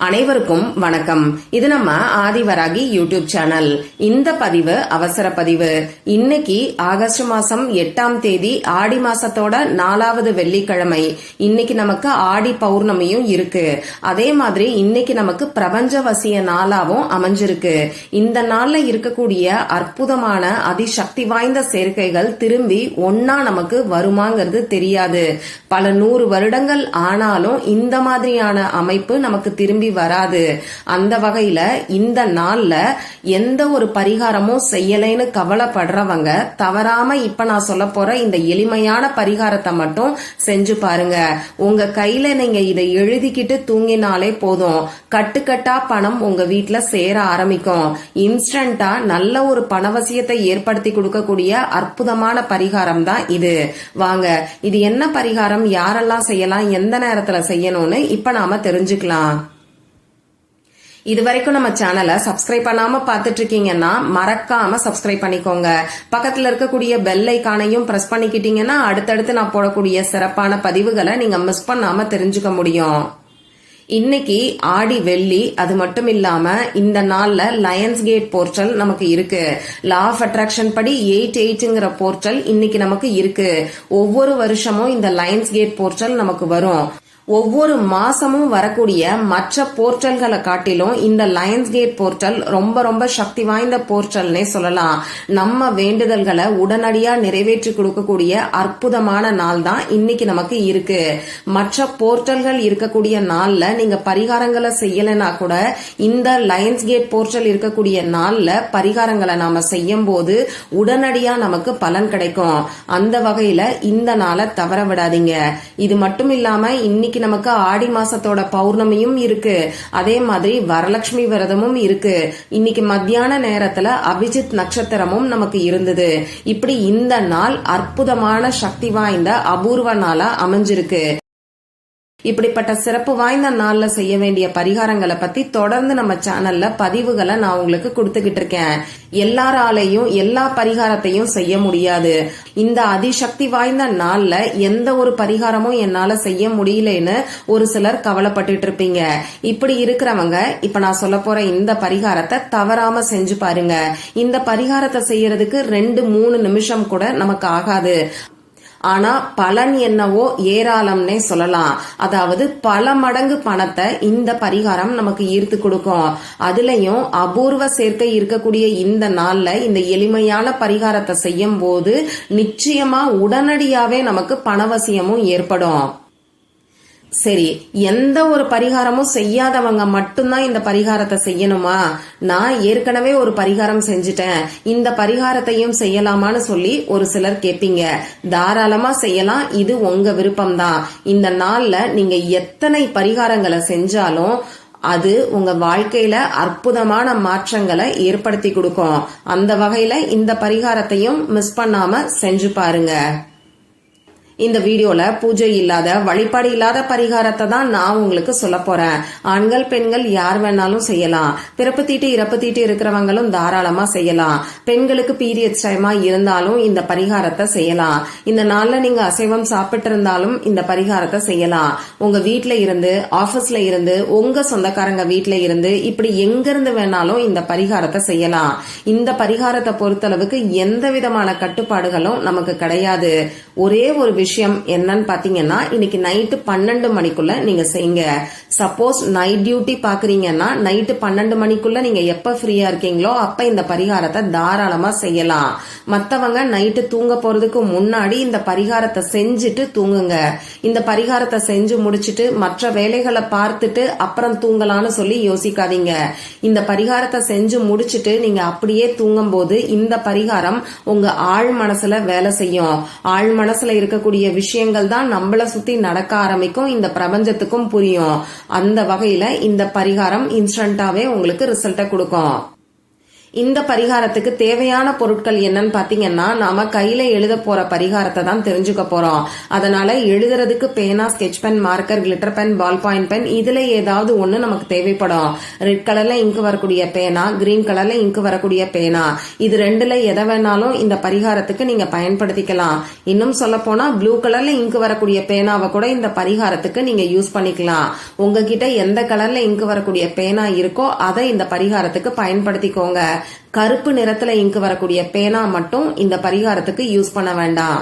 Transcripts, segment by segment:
அனைவருக்கும் வணக்கம். இது நம்ம ஆதிவராகி யூடியூப் சேனல். இந்த பதிவு அவசர பதிவு. இன்னைக்கு ஆகஸ்ட் மாசம் எட்டாம் தேதி ஆடி மாசத்தோட நாலாவது வெள்ளிக்கிழமை. இன்னைக்கு நமக்கு ஆடி பௌர்ணமியும் இருக்கு. அதே மாதிரி இன்னைக்கு நமக்கு பிரபஞ்ச வசிய நாளாவும் அமைஞ்சிருக்கு. இந்த நாள்ல இருக்கக்கூடிய அற்புதமான அதிசக்தி வாய்ந்த சேர்க்கைகள் திரும்பி ஒன்னா நமக்கு வருமாங்கிறது தெரியாது. பல நூறு வருடங்கள் ஆனாலும் இந்த மாதிரியான அமைப்பு நமக்கு திரும்பி வராது. அந்த வகையில இந்த நாள்ல எந்த ஒரு பரிகாரமும் செய்யலைன்னு கவலைப்படுறவங்க தவறாம இப்ப நான் சொல்ல போற இந்த எளிமையான பரிகாரத்தை மட்டும் செஞ்சு பாருங்க. உங்க கையில நீங்க இதை எழுதிக்கிட்டு தூங்கினாலே போதும். கட்டுக்கட்டா பணம் உங்க வீட்டுல சேர ஆரம்பிக்கும். இன்ஸ்டன்டா நல்ல ஒரு பணவசியத்தை ஏற்படுத்தி கொடுக்கக்கூடிய அற்புதமான பரிகாரம் தான் இது. வாங்க இது என்ன பரிகாரம்? யாரெல்லாம் செய்யலாம்? எந்த நேரத்துல செய்யணும்னு இப்ப நாம தெரிஞ்சுக்கலாம். இது வரைக்கும் நம்ம சேனலை சப்ஸ்கிரைப் பண்ணாம பார்த்துட்டு இருக்கீங்கன்னா மறக்காம சப்ஸ்கிரைப் பண்ணிக்கோங்க. பக்கத்துல இருக்கக்கூடிய பெல் ஐக்கானையும் பிரஸ் பண்ணிக்கிட்டீங்கன்னா அடுத்தடுத்து நான் போடக்கூடிய சிறப்பான பதிவுகளை நீங்க மிஸ் பண்ணாம தெரிஞ்சுக்க முடியும். இன்னைக்கு ஆடி வெள்ளி அது மட்டும் இல்லாம இந்த நாள்ல லயன்ஸ் கேட் போர்ட்டல் நமக்கு இருக்கு. லா ஆஃப் அட்ராக்ஷன் படி எயிட் எயிட்ங்கிற போர்ட்டல் இன்னைக்கு நமக்கு இருக்கு. ஒவ்வொரு வருஷமும் இந்த லயன்ஸ் கேட் போர்ட்டல் நமக்கு வரும். ஒவ்வொரு மாசமும் வரக்கூடிய மற்ற போர்ட்டல்களை காட்டிலும் இந்த லயன்ஸ் கேட் போர்ட்டல் ரொம்ப ரொம்ப சக்தி வாய்ந்த போர்ட்டல்னே சொல்லலாம். நம்ம வேண்டுதல்களை உடனடியா நிறைவேற்றி கொடுக்கக்கூடிய அற்புதமான நாள் தான் இன்னைக்கு நமக்கு இருக்கு. மற்ற போர்ட்டல்கள் இருக்கக்கூடிய நாள்ல நீங்க பரிகாரங்களை செய்யலைன்னா கூட இந்த லயன்ஸ் கேட் போர்ட்டல் இருக்கக்கூடிய நாள்ல பரிகாரங்களை நாம செய்யும் போது உடனடியா நமக்கு பலன் கிடைக்கும். அந்த வகையில இந்த நாளை தவற விடாதீங்க. இது மட்டும் இல்லாம இன்னைக்கு நமக்கு ஆடி மாசத்தோட பௌர்ணமியும் இருக்கு. அதே மாதிரி வரலட்சுமி விரதமும் இருக்கு. இன்னைக்கு மத்தியான நேரத்துல அபிஜித் நட்சத்திரமும் நமக்கு இருந்தது. இப்படி இந்த நாள் அற்புதமான சக்தி வாய்ந்த அபூர்வ நாளா அமைஞ்சிருக்கு. இப்படிப்பட்ட சிறப்பு வாய்ந்த நாள்ல செய்ய வேண்டிய பரிகாரங்களை பத்தி தொடர்ந்து நம்ம சேனல்ல பதிவுகளை நான் உங்களுக்கு கொடுத்துக்கிட்டு இருக்கேன். எல்லாராலையும் எல்லா பரிகாரத்தையும் செய்ய முடியாது. இந்த அதிசக்தி வாய்ந்த நாள்ல எந்த ஒரு பரிகாரமும் என்னால செய்ய முடியலன்னு ஒரு சிலர் கவலைப்பட்டுட்டு இருப்பீங்க. இப்படி இருக்கிறவங்க இப்ப நான் சொல்ல போற இந்த பரிகாரத்தை தவறாம செஞ்சு பாருங்க. இந்த பரிகாரத்தை செய்யறதுக்கு ரெண்டு மூணு நிமிஷம் கூட நமக்கு ஆகாது. ஆனா பலன் என்னவோ ஏராளம்னே சொல்லலாம். அதாவது பல மடங்கு பணத்தை இந்த பரிகாரம் நமக்கு ஈர்த்து கொடுக்கும். அதுலயும் அபூர்வ சேர்க்கை இருக்கக்கூடிய இந்த நாள்ல இந்த எளிமையான பரிகாரத்தை செய்யும் போது நிச்சயமா உடனடியாவே நமக்கு பணவசியமும் ஏற்படும். சரி எந்த ஒரு பரிகாரமும் செய்யாதவங்க மட்டும்தான் இந்த பரிகாரத்தை செய்யணுமா? நான் ஏற்கனவே ஒரு பரிகாரம் செஞ்சுட்டேன். இந்த பரிகாரத்தையும் செய்யலாமான்னு சொல்லி ஒரு சிலர் கேட்பீங்க தாராளமா செய்யலாம். இது உங்க விருப்பம்தான். இந்த நாள்ல நீங்க எத்தனை பரிகாரங்களை செஞ்சாலும் அது உங்க வாழ்க்கையில அற்புதமான மாற்றங்களை ஏற்படுத்தி கொடுக்கும். அந்த வகையில இந்த பரிகாரத்தையும் மிஸ் பண்ணாம செஞ்சு பாருங்க. இந்த வீடியோல பூஜை இல்லாத வழிபாடு இல்லாத பரிகாரத்தை தான் நான் உங்களுக்கு சொல்ல போறேன். ஆண்கள் பெண்கள் யார் வேணாலும் செய்யலாம். பிறப்பு தீட்டு இறப்பு தீட்டு இருக்கிறவங்களும் தாராளமா செய்யலாம். பெண்களுக்கு பீரியட்ஸ் டைமா இருந்தாலும் இந்த பரிகாரத்தை செய்யலாம். இந்த நாள்ல நீங்க அசைவம் சாப்பிட்டு இருந்தாலும் இந்த பரிகாரத்தை செய்யலாம். உங்க வீட்ல இருந்து ஆபீஸ்ல இருந்து உங்க சொந்தக்காரங்க வீட்ல இருந்து இப்படி எங்க இருந்து வேணாலும் இந்த பரிகாரத்தை செய்யலாம். இந்த பரிகாரத்தை பொறுத்தளவுக்கு எந்த விதமான கட்டுப்பாடுகளும் நமக்கு கிடையாது. ஒரே ஒரு விஷயம் விஷயம் என்னன்னு பாத்தீங்கன்னா இன்னைக்கு நைட்டு பன்னெண்டு மணிக்குள்ள நீங்க செய்யுங்க சப்போஸ் நைட் டியூட்டி பாக்குறீங்கன்னா நைட்டு பன்னெண்டு மணிக்குள்ள நீங்க எப்ப ஃப்ரீயா இருக்கீங்களோ அப்ப இந்த பரிகாரத்தை தாராளமா செய்யலாம். மற்றவங்க நைட்டு தூங்க போறதுக்கு முன்னாடி இந்த பரிகாரத்தை செஞ்சுட்டு தூங்குங்க. இந்த பரிகாரத்தை செஞ்சு முடிச்சுட்டு மற்ற வேலைகளை பார்த்துட்டு அப்புறம் தூங்கலாம்னு சொல்லி யோசிக்காதீங்க. இந்த பரிகாரத்தை செஞ்சு முடிச்சிட்டு நீங்க அப்படியே தூங்கும் போது இந்த பரிகாரம் உங்க ஆழ் மனசுல வேலை செய்யும். ஆழ் மனசுல இருக்கக்கூடிய விஷயங்கள் தான் நம்மள சுத்தி நடக்க ஆரம்பிக்கும். இந்த பிரபஞ்சத்துக்கும் புரியும். அந்த வகையில இந்த பரிகாரம் இன்ஸ்டன்டாவே உங்களுக்கு ரிசல்ட்டை கொடுக்கும். இந்த பரிகாரத்துக்கு தேவையான பொருட்கள் என்னன்னு பாத்தீங்கன்னா நாம கையில எழுத போற பரிகாரத்தை தான் தெரிஞ்சுக்க போறோம். அதனால எழுதுறதுக்கு பேனா sketch pen marker glitter pen ball point pen இதுல ஏதாவது ஒண்ணு நமக்கு தேவைப்படும். ரெட் கலர்ல இங்கு வரக்கூடிய பேனா கிரீன் கலர்ல இங்கு வரக்கூடிய பேனா. இது ரெண்டுல எதை வேணாலும் இந்த பரிகாரத்துக்கு நீங்க பயன்படுத்திக்கலாம். இன்னும் சொல்ல போனா ப்ளூ கலர்ல இங்கு வரக்கூடிய பேனாவை கூட இந்த பரிகாரத்துக்கு நீங்க யூஸ் பண்ணிக்கலாம். உங்ககிட்ட எந்த கலர்ல இங்கு வரக்கூடிய பேனா இருக்கோ அதை இந்த பரிகாரத்துக்கு பயன்படுத்திக்கோங்க. கருப்பு நிறத்துல இங்கு வரக்கூடிய பேனா மட்டும் இந்த பரிகாரத்துக்கு யூஸ் பண்ண வேண்டாம்.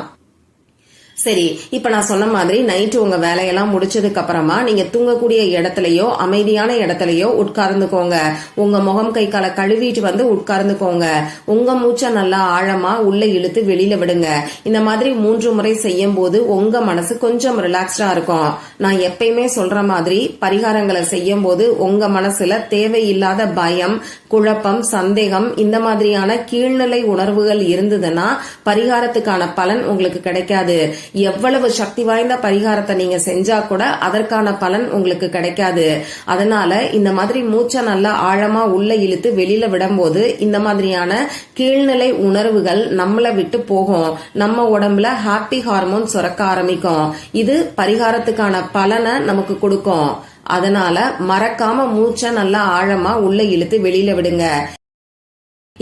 சரி இப்ப நான் சொன்ன மாதிரி நைட்டு உங்க வேலையெல்லாம் முடிச்சதுக்கு அப்புறமா நீங்க தூங்கக்கூடிய இடத்துலயோ அமைதியான இடத்துலயோ உட்கார்ந்துக்கோங்க. உங்க முகம் கை காலை கழுவிட்டு வந்து உட்கார்ந்துக்கோங்க. உங்க மூச்சை நல்லா ஆழமா உள்ள இழுத்து வெளியில விடுங்க. இந்த மாதிரி மூன்று முறை செய்யும் போது உங்க மனசு கொஞ்சம் ரிலாக்ஸ்டா இருக்கும். நான் எப்பயுமே சொல்ற மாதிரி பரிகாரங்களை செய்யும் போது உங்க மனசுல தேவையில்லாத பயம் குழப்பம் சந்தேகம் இந்த மாதிரியான கீழ்நிலை உணர்வுகள் இருந்ததுன்னா பரிகாரத்துக்கான பலன் உங்களுக்கு கிடைக்காது. எவ்வளவு சக்தி வாய்ந்த பரிகாரத்தை நீங்க செஞ்சா கூட அதற்கான பலன் உங்களுக்கு கிடைக்காது. அதனால இந்த மாதிரி மூச்சை நல்லா ஆழமா உள்ள இழுத்து வெளியில விடும்போது இந்த மாதிரியான கீழ்நிலை உணர்வுகள் நம்மளை விட்டு போகும். நம்ம உடம்புல ஹாப்பி ஹார்மோன் சுரக்க ஆரம்பிக்கும். இது பரிகாரத்துக்கான பலனை நமக்கு கொடுக்கும். அதனால மறக்காம மூச்சை நல்லா ஆழமா உள்ள இழுத்து வெளியில விடுங்க.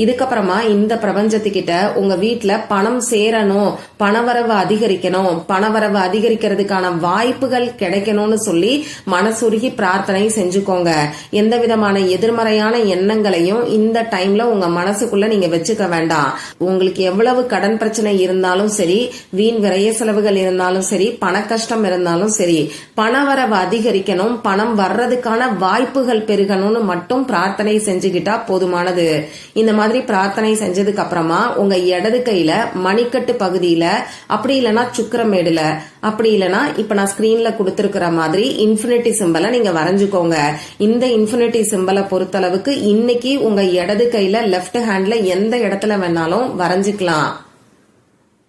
இதுக்கப்புறமா இந்த பிரபஞ்சத்துக்கிட்ட உங்க வீட்ல பணம் சேரணும் பணவரவு அதிகரிக்கணும் பணவரவு அதிகரிக்கிறதுக்கான வாய்ப்புகள் கிடைக்கணும்னு சொல்லி மனசுருகி பிரார்த்தனை செஞ்சுக்கோங்க. எந்த விதமான எதிர்மறையான எண்ணங்களையும் இந்த டைம்ல உங்க மனசுக்குள்ள நீங்க வச்சுக்க வேண்டாம். உங்களுக்கு எவ்வளவு கடன் பிரச்சனை இருந்தாலும் சரி வீண் விரைய செலவுகள் இருந்தாலும் சரி பண கஷ்டம் இருந்தாலும் சரி பணவரவு அதிகரிக்கணும் பணம் வர்றதுக்கான வாய்ப்புகள் பெருகணும்னு மட்டும் பிரார்த்தனை செஞ்சுக்கிட்டா போதுமானது. இந்த மாதிரி பிரார்த்தனை செஞ்சதுக்கு அப்புறமா உங்க இடது கையில மணிக்கட்டு பகுதியில அப்படி இல்லைன்னா சுக்கரமேடுல அப்படி இல்லைன்னா இப்ப நான் ஸ்கிரீன்ல கொடுத்துருக்கிற மாதிரி இன்ஃபினிட்டி சிம்பலை நீங்க வரைஞ்சுக்கோங்க. இந்த இன்ஃபினிட்டி சிம்பலை பொறுத்தளவுக்கு இன்னைக்கு உங்க இடது கையில லெஃப்ட் ஹேண்ட்ல எந்த இடத்துல வேணாலும் வரைஞ்சுக்கலாம்.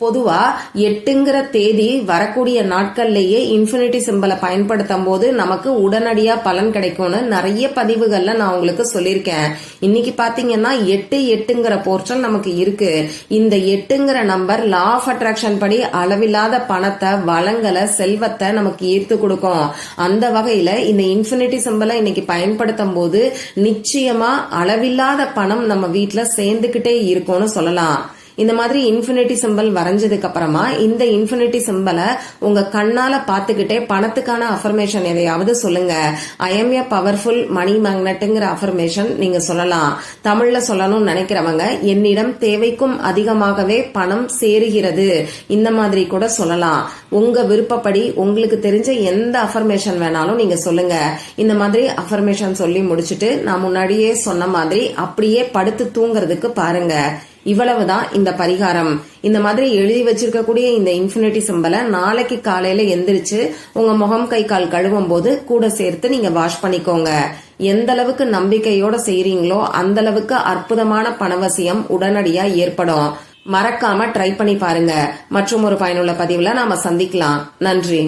பொதுவா எட்டுங்கிற தேதி வரக்கூடிய நாட்கள்லேயே இன்ஃபினிட்டி சிம்பலை பயன்படுத்தும் போது நமக்கு உடனடியா பலன் கிடைக்கும்னு நிறைய பதிவுகள்ல நான் உங்களுக்கு சொல்லியிருக்கேன். இன்னைக்கு பாத்தீங்கன்னா எட்டு எட்டுங்கிற போர்ஷன் நமக்கு இருக்கு. இந்த எட்டுங்கிற நம்பர் லா ஆஃப் அட்ராக்ஷன் படி அளவில்லாத பணத்தை வளங்களை செல்வத்தை நமக்கு ஈர்த்து கொடுக்கும். அந்த வகையில இந்த இன்ஃபினிட்டி சிம்பலை இன்னைக்கு பயன்படுத்தும் போது நிச்சயமா அளவில்லாத பணம் நம்ம வீட்டுல சேர்ந்துகிட்டே இருக்கும்னு சொல்லலாம். இந்த மாதிரி இன்ஃபினிட்டி சிம்பிள் வரைஞ்சதுக்கு அப்புறமா இந்த இன்ஃபினிட்டி சிம்பிளை உங்க கண்ணால பாத்துக்கிட்டே பணத்துக்கான அஃபர்மேஷன் எதையாவது சொல்லுங்க. I am a powerful money மேக்னட்டுங்கிற affirmation நீங்க சொல்லலாம். தமிழ்ல சொல்லணும்னு நினைக்கிறவங்க என்னிடம் தேவைக்கும் அதிகமாகவே பணம் சேருகிறது. இந்த மாதிரி கூட சொல்லலாம். உங்க விருப்பப்படி உங்களுக்கு தெரிஞ்ச எந்த அஃபர்மேஷன் வேணாலும் நீங்க சொல்லுங்க. இந்த மாதிரி அஃபர்மேஷன் சொல்லி முடிச்சுட்டு நான் முன்னாடியே சொன்ன மாதிரி அப்படியே படுத்து தூங்குறதுக்கு பாருங்க. இவ்வளவுதான் இந்த பரிகாரம். இந்த மாதிரி எழுதி வச்சிருக்கக்கூடிய இந்த இன்ஃபினிட்டி சிம்பலை நாளைக்கு காலையில எந்திரிச்சு உங்க முகம் கை கால் கழுவும் போது கூட சேர்த்து நீங்க வாஷ் பண்ணிக்கோங்க. எந்த அளவுக்கு நம்பிக்கையோட செய்யறீங்களோ அந்த அளவுக்கு அற்புதமான பணவசியம் உடனடியா ஏற்படும். மறக்காம ட்ரை பண்ணி பாருங்க. மற்றும் ஒரு பயனுள்ள பதிவுல நாம சந்திக்கலாம். நன்றி.